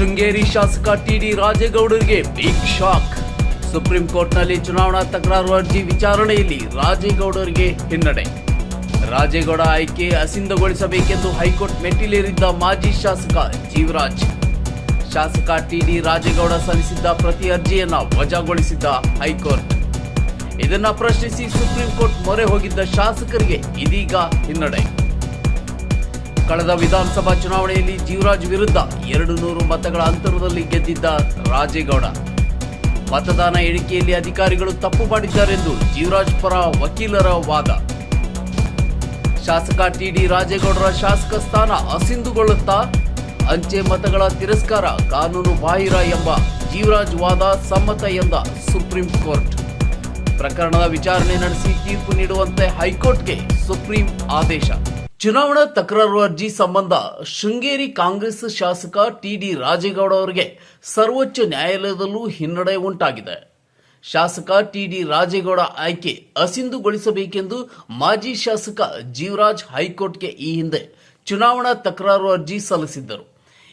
ಶೃಂಗೇರಿ ಶಾಸಕ ಟಿಡಿ ರಾಜೇಗೌಡರಿಗೆ big shock supreme ಕೋರ್ಟ್ನಲ್ಲಿ ಚುನಾವಣಾ ತಕರಾರು ಅರ್ಜಿ ವಿಚಾರಣೆಯಲ್ಲಿ ರಾಜೇಗೌಡರಿಗೆ ಹಿನ್ನಡೆ. ರಾಜೇಗೌಡ ಆಯ್ಕೆ ಅಸಿಂಧಗೊಳಿಸಬೇಕೆಂದು ಹೈಕೋರ್ಟ್ ಮೆಟ್ಟಿಲೇರಿದ್ದ ಮಾಜಿ ಶಾಸಕ ಜೀವರಾಜ್. ಶಾಸಕ ಟಿಡಿ ರಾಜೇಗೌಡ ಸಲ್ಲಿಸಿದ್ದ ಪ್ರತಿ ಅರ್ಜಿಯನ್ನ ವಜಾಗೊಳಿಸಿದ್ದ ಹೈಕೋರ್ಟ್. ಇದನ್ನ ಪ್ರಶ್ನಿಸಿ ಸುಪ್ರೀಂ ಕೋರ್ಟ್ ಮೊರೆ ಹೋಗಿದ್ದ ಶಾಸಕರಿಗೆ ಇದೀಗ ಹಿನ್ನಡೆ. ಕಳೆದ ವಿಧಾನಸಭಾ ಚುನಾವಣೆಯಲ್ಲಿ ಜೀವರಾಜ್ ವಿರುದ್ಧ ಎರಡು ನೂರು ಮತಗಳ ಅಂತರದಲ್ಲಿ ಗೆದ್ದಿದ್ದ ರಾಜೇಗೌಡ. ಮತದಾನ ಎಣಿಕೆಯಲ್ಲಿ ಅಧಿಕಾರಿಗಳು ತಪ್ಪು ಮಾಡಿದ್ದಾರೆಂದು ಜೀವರಾಜ್ ಪರ ವಕೀಲರ ವಾದ. ಶಾಸಕ ಟಿಡಿ ರಾಜೇಗೌಡರ ಶಾಸಕ ಸ್ಥಾನ ಅಸಿಂಧುಗೊಳ್ಳುತ್ತಾ, ಅಂಚೆ ಮತಗಳ ತಿರಸ್ಕಾರ ಕಾನೂನು ಬಾಹಿರ ಎಂಬ ಜೀವರಾಜ್ ವಾದ ಸಮ್ಮತ ಎಂದ ಸುಪ್ರೀಂ ಕೋರ್ಟ್. ಪ್ರಕರಣದ ವಿಚಾರಣೆ ನಡೆಸಿ ತೀರ್ಪು ನೀಡುವಂತೆ ಹೈಕೋರ್ಟ್ಗೆ ಸುಪ್ರೀಂ ಆದೇಶ. ಚುನಾವಣಾ ತಕರಾರು ಅರ್ಜಿ ಸಂಬಂಧ ಶೃಂಗೇರಿ ಕಾಂಗ್ರೆಸ್ ಶಾಸಕ ಟಿಡಿ ರಾಜೇಗೌಡ ಅವರಿಗೆ ಸರ್ವೋಚ್ಚ ನ್ಯಾಯಾಲಯದಲ್ಲೂ ಹಿನ್ನಡೆ ಉಂಟಾಗಿದೆ. ಶಾಸಕ ಟಿಡಿ ರಾಜೇಗೌಡ ಆಯ್ಕೆ ಅಸಿಂಧುಗೊಳಿಸಬೇಕೆಂದು ಮಾಜಿ ಶಾಸಕ ಜೀವರಾಜ್ ಹೈಕೋರ್ಟ್ಗೆ ಈ ಹಿಂದೆ ಚುನಾವಣಾ ತಕರಾರು ಅರ್ಜಿ ಸಲ್ಲಿಸಿದ್ದರು.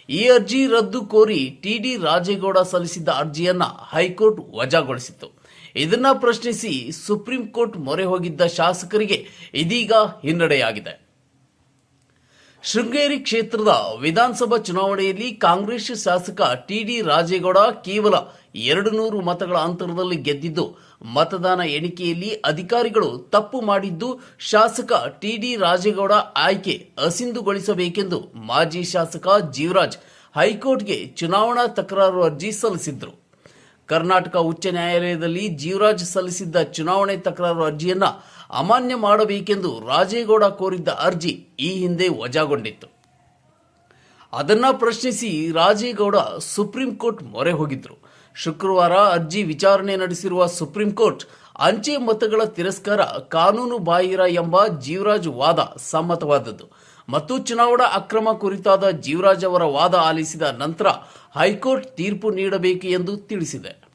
ಈ ಅರ್ಜಿ ರದ್ದು ಕೋರಿ ಟಿಡಿ ರಾಜೇಗೌಡ ಸಲ್ಲಿಸಿದ್ದ ಅರ್ಜಿಯನ್ನ ಹೈಕೋರ್ಟ್ ವಜಾಗೊಳಿಸಿತ್ತು. ಇದನ್ನ ಪ್ರಶ್ನಿಸಿ ಸುಪ್ರೀಂ ಕೋರ್ಟ್ ಮೊರೆ ಹೋಗಿದ್ದ ಶಾಸಕರಿಗೆ ಇದೀಗ ಹಿನ್ನಡೆಯಾಗಿದೆ. ಶೃಂಗೇರಿ ಕ್ಷೇತ್ರದ ವಿಧಾನಸಭಾ ಚುನಾವಣೆಯಲ್ಲಿ ಕಾಂಗ್ರೆಸ್ ಶಾಸಕ ಟಿಡಿ ರಾಜೇಗೌಡ ಕೇವಲ ಎರಡು ನೂರು ಮತಗಳ ಅಂತರದಲ್ಲಿ ಗೆದ್ದಿದ್ದು, ಮತದಾನ ಎಣಿಕೆಯಲ್ಲಿ ಅಧಿಕಾರಿಗಳು ತಪ್ಪು ಮಾಡಿದ್ದು ಶಾಸಕ ಟಿಡಿ ರಾಜೇಗೌಡ ಆಯ್ಕೆ ಅಸಿಂಧುಗೊಳಿಸಬೇಕೆಂದು ಮಾಜಿ ಶಾಸಕ ಜೀವರಾಜ್ ಹೈಕೋರ್ಟ್ಗೆ ಚುನಾವಣಾ ತಕರಾರು ಅರ್ಜಿ ಸಲ್ಲಿಸಿದ್ರು. ಕರ್ನಾಟಕ ಉಚ್ಚ ನ್ಯಾಯಾಲಯದಲ್ಲಿ ಜೀವರಾಜ್ ಸಲ್ಲಿಸಿದ್ದ ಚುನಾವಣೆ ತಕರಾರು ಅರ್ಜಿಯನ್ನ ಅಮಾನ್ಯ ಮಾಡಬೇಕೆಂದು ರಾಜೇಗೌಡ ಕೋರಿದ್ದ ಅರ್ಜಿ ಈ ಹಿಂದೆ ವಜಾಗೊಂಡಿತ್ತು. ಅದನ್ನ ಪ್ರಶ್ನಿಸಿ ರಾಜೇಗೌಡ ಸುಪ್ರೀಂ ಕೋರ್ಟ್ ಮೊರೆ ಹೋಗಿದ್ರು. ಶುಕ್ರವಾರ ಅರ್ಜಿ ವಿಚಾರಣೆ ನಡೆಸಿರುವ ಸುಪ್ರೀಂ ಕೋರ್ಟ್ ಅಂಚೆ ಮತಗಳ ತಿರಸ್ಕಾರ ಕಾನೂನು ಬಾಹಿರ ಎಂಬ ಜೀವರಾಜ್ ವಾದ ಸಮ್ಮತವಾದದ್ದು. ಮತ್ತು ಚುನಾವಣಾ ಅಕ್ರಮ ಕುರಿತಾದ ಜೀವರಾಜ್ ಅವರ ವಾದ ಆಲಿಸಿದ ನಂತರ ಹೈಕೋರ್ಟ್ ತೀರ್ಪು ನೀಡಬೇಕು ಎಂದು ತಿಳಿಸಿದೆ.